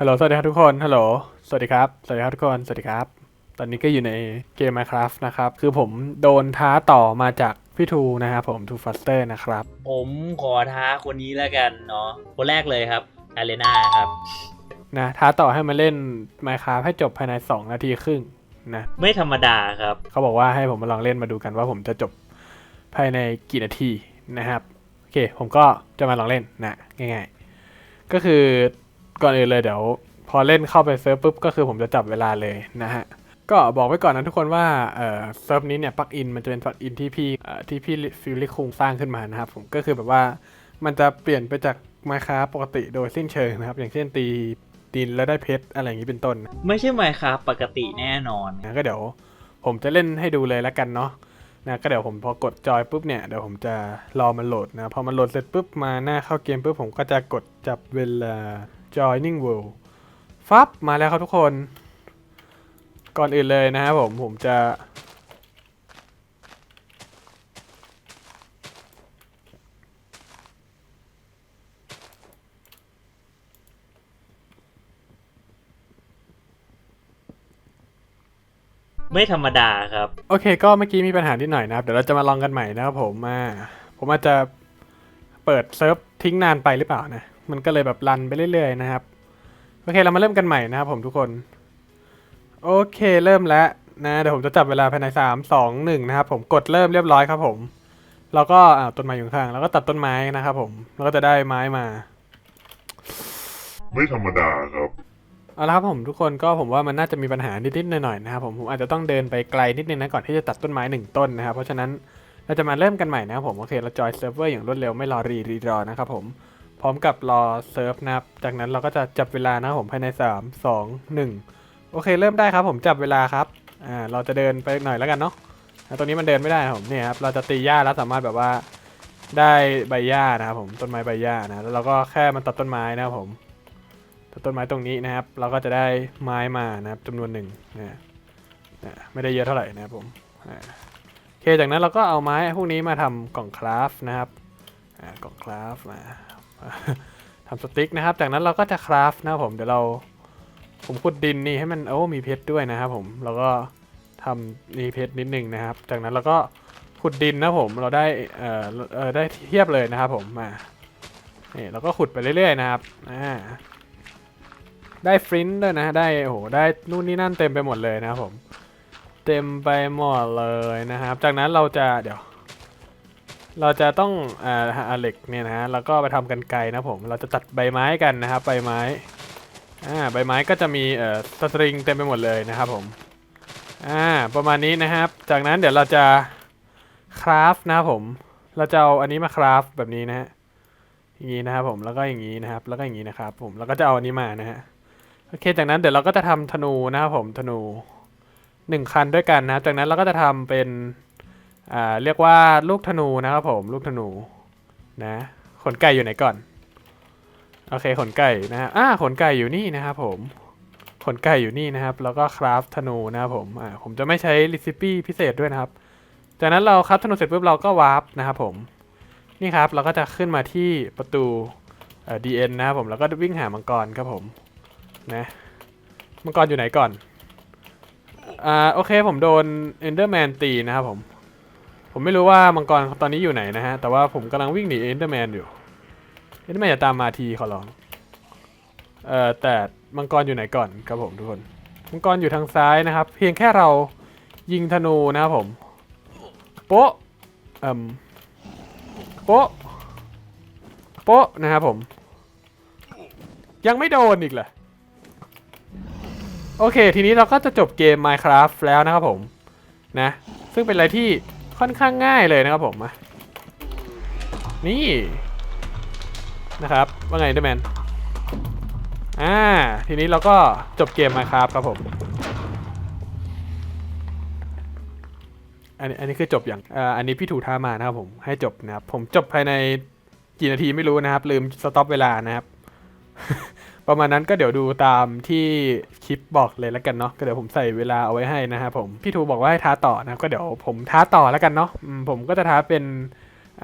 ฮัลโหล สวัสดีครับทุกคน ฮัลโหล สวัสดีครับ สวัสดีครับทุกคน สวัสดีครับ ตอนนี้ก็อยู่ในเกม Minecraft นะครับ คือผมโดนท้าต่อมาจากพี่ทูนะครับผมทูฟัสเตอร์นะครับ ผมขอท้าคนนี้แล้วกันเนาะ คนแรกเลยครับอารีนาครับ นะ ท้าต่อให้มาเล่น Minecraft ให้จบภายใน 2 นาทีครึ่งนะ ไม่ธรรมดาครับ เขาบอกว่าให้ผมมาลองเล่นมาดูกันว่าผมจะจบภายในกี่นาทีนะครับ โอเค ผมก็จะมาลองเล่นนะง่าย ๆ ก็คือ ก่อนอื่นเลยเดี๋ยว พอเล่นเข้าไปเซิร์ฟปุ๊บก็คือผมจะจับเวลาเลยนะฮะก็บอกไว้ก่อนนะทุกคนว่าเอ่อเซิร์ฟนี้เนี่ยปลั๊กอินมันจะเป็นปลั๊กอินที่พี่เอ่อที่พี่ฟิลลี่คุงสร้างขึ้นมานะครับผมก็คือแบบว่ามันจะเปลี่ยนไปจาก Minecraft ปกติโดยสิ้นเชิงนะครับ อย่างเช่นตีดินแล้วได้เพชรอะไรอย่างนี้เป็นต้น ไม่ใช่ไมครับปกติแน่นอนนะก็เดี๋ยวผมจะเล่นให้ดูเลยแล้วกันเนาะนะก็เดี๋ยวผมพอกดจอยปุ๊บเนี่ยเดี๋ยวผมจะรอมันโหลดนะพอมันโหลดเสร็จปุ๊บมาหน้าเข้าเกมปุ๊บผมก็จะกดจับเวลา joining world ฟับมาแล้วครับทุกคน ก่อนอื่นเลยนะครับผม ผมจะ ไม่ธรรมดาครับ โอเค ก็เมื่อกี้มีปัญหานิดหน่อยนะครับ เดี๋ยวเราจะมาลองกันใหม่นะครับผมมาผมอาจจะเปิดเซิร์ฟทิ้งนานไปหรือเปล่านะ มันก็เลยแบบรันไปเรื่อยๆนะครับ โอเคเรามาเริ่มกันใหม่นะครับผมทุกคน โอเคเริ่มแล้วนะเดี๋ยวผมจะจับเวลาภายในสามสองหนึ่งนะครับผมกดเริ่มเรียบร้อยครับผมเราก็อ่าต้นไม้อยู่ข้างๆแล้วก็ตัดต้นไม้นะครับผมแล้วก็จะได้ไม้มา ไม่ธรรมดาครับ เอาละครับผมทุกคนก็ผมว่ามันน่าจะมีปัญหานิดๆหน่อยๆนะครับผมผมอาจจะต้องเดินไปไกลนิดนึงนะก่อนที่จะตัดต้นไม้หนึ่งต้นนะครับเพราะฉะนั้นเราจะมาเริ่มกันใหม่นะครับผมโอเคเราจอยเซิร์ฟเวอร์อย่างรวดเร็วไม่รอรีรีรอนะครับผม พร้อมกับรอเซิร์ฟนะครับ จากนั้นเราก็จะจับเวลานะครับผมภายใน 3 2 1 โอเคเริ่มได้ครับผมจับเวลาครับ อ่าเราจะเดินไปหน่อยแล้วกันเนาะตรงนี้มันเดินไม่ได้ผมเนี่ยครับเราจะตีหญ้าแล้วสามารถแบบว่าได้ใบหญ้านะครับผมต้นไม้ใบหญ้านะแล้วเราก็แค่มันตัดต้นไม้นะครับผมตัดต้นไม้ตรงนี้นะครับ เราก็จะได้ไม้มานะครับจำนวนหนึ่งนะนะไม่ได้เยอะเท่าไหร่นะครับผมโอเคจากนั้นเราก็เอาไม้พวกนี้มาทำกล่องคราฟนะครับกล่องคราฟมา ทำสติ๊กนะครับ จากนั้นเราก็จะคราฟนะครับผมเดี๋ยวเราผมขุดดินนี่ให้มันโอ้มีเพชรด้วยนะครับผมเราก็ทำนี่เพชรนิดหนึ่งนะครับ จากนั้นเราก็ขุดดินนะผมเราได้เอ่อเอ่อได้เทียบเลยนะครับผมมานี่เราก็ขุดไปเรื่อยๆนะครับอ่าได้ฟรินด้วยนะได้โอ้โหได้นู่นนี่นั่นเต็มไปหมดเลยนะครับผม เต็มไปหมดเลยนะครับ จากนั้นเราจะเดี๋ยว เราจะต้องอ่าเหล็กเนี่ยนะฮะแล้วก็ไปทำกันไกรนะผมเราจะตัดใบไม้กันนะครับใบไม้อ่าใบไม้ก็จะมีเอ่อสตริงเต็มไปหมดเลยนะครับผมอ่าประมาณนี้นะครับ จากนั้นเดี๋ยวเราจะคราฟนะครับผม เราจะเอาอันนี้มาคราฟแบบนี้นะฮะอย่างนี้นะครับผมแล้วก็อย่างนี้นะครับ แล้วก็อย่างนี้นะครับ ผมแล้วก็จะเอาอันนี้มานะฮะโอเค จากนั้นเดี๋ยวเราก็จะทำธนูนะครับผมธนูหนึ่งคันด้วยกันนะจากนั้นเราก็จะทำเป็น อ่าเรียกว่าลูกธนูนะครับผมลูกธนูนะขนไก่อยู่ไหนก่อนโอเคขนไก่นะฮะอ่าขนไก่อยู่นี่นะครับผมขนไก่อยู่นี่นะครับ แล้วก็คราฟธนูนะครับผมอ่าผมจะไม่ใช้ลิซิปี้พิเศษด้วยนะครับ จากนั้นเราคราฟธนูเสร็จปุ๊บเราก็วาร์ปนะครับผมนี่ครับเราก็จะขึ้นมาที่ประตูเอ่อ DN นะครับผมแล้วก็วิ่งหามังกรครับผมนะมังกรอยู่ไหนก่อนอ่าโอเคผมโดน Enderman ตีนะครับผม ผมไม่รู้ว่ามังกรตอนนี้อยู่ไหนนะฮะ แต่ว่าผมกำลังวิ่งหนี Enderman อยู่ Enderman อย่าตามมาทีขอร้อง เอ่อ แต่มังกรอยู่ไหนก่อนครับผมทุกคน มังกรอยู่ทางซ้ายนะครับ เพียงแค่เรายิงธนูนะครับผม โป๊ะเอ่มโป๊ะ โป๊ะนะครับผม ยังไม่โดนอีกเหรอ โอเค ทีนี้เราก็จะจบเกม Minecraft แล้วนะครับผม นะ ซึ่งเป็นอะไรที่ ค่อนข้างง่ายเลยนะครับผมนี่นะครับ ว่าไงเดอแมนอ่า ทีนี้เราก็จบเกม Minecraft ครับผม อันนี้อันนี้คือจบอย่างอ่าอันนี้พี่ถูท้ามานะครับผมให้จบนะครับ ผมจบภายในกี่นาทีไม่รู้นะครับ ลืมสต็อปเวลานะครับ ประมาณนั้นก็เดี๋ยวดูตามที่คลิปบอกเลยแล้วกันเนาะก็เดี๋ยวผมใส่เวลาเอาไว้ให้นะครับผมพี่ทูบอกว่าให้ท้าต่อนะก็เดี๋ยวผมท้าต่อแล้วกันเนาะผมก็จะท้าเป็น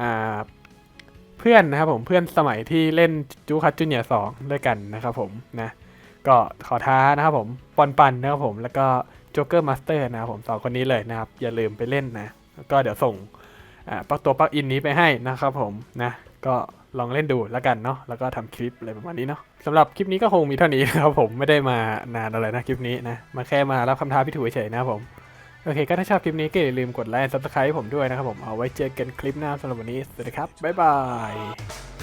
อ่าเพื่อนนะครับผมเพื่อนสมัยที่เล่นจูคัตจูเนียสองด้วยกันนะครับผมนะก็ขอท้านะครับผมปอนปันนะครับผมแล้วก็โจ๊กเกอร์มาสเตอร์นะครับผมสองคนนี้เลยนะครับ อย่าลืมไปเล่นนะ ก็เดี๋ยวส่งอ่าปักตัวปลักอินนี้ไปให้นะครับผมนะ ก็ ลองเล่นดูแล้วกันเนาะแล้วก็ทำคลิปอะไรประมาณนี้เนาะสำหรับคลิปนี้ก็คงมีเท่านี้นะครับผมไม่ได้มานานอะไรนะคลิปนี้นะมาแค่มารับคำท้าพี่ถูเฉยนะผมโอเคก็ถ้าชอบคลิปนี้ก็อย่าลืมกดไลค์ subscribe ผมด้วยนะครับผมเอาไว้เจอกันคลิปหน้าสำหรับวันนี้สวัสดีครับบ๊ายบาย